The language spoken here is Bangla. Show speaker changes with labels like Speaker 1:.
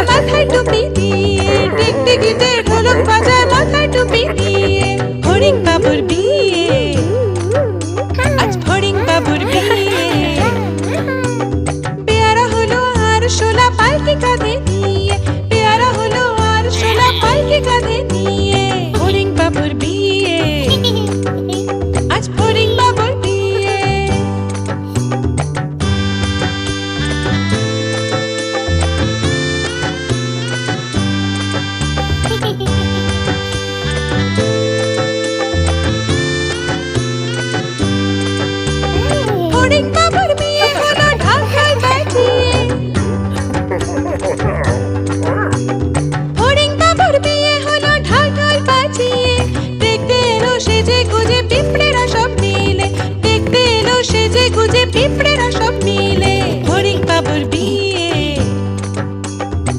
Speaker 1: বাজায় মাথায় টুপি দিয়ে টিকটিকিতে ঢোলক বাজায় মাথায় টুপি দিয়ে, হরিং বাবুর বিয়ে। আজ হরিং বাবুর বিয়ে। পেয়ারা হলো আর শোলা deep breath.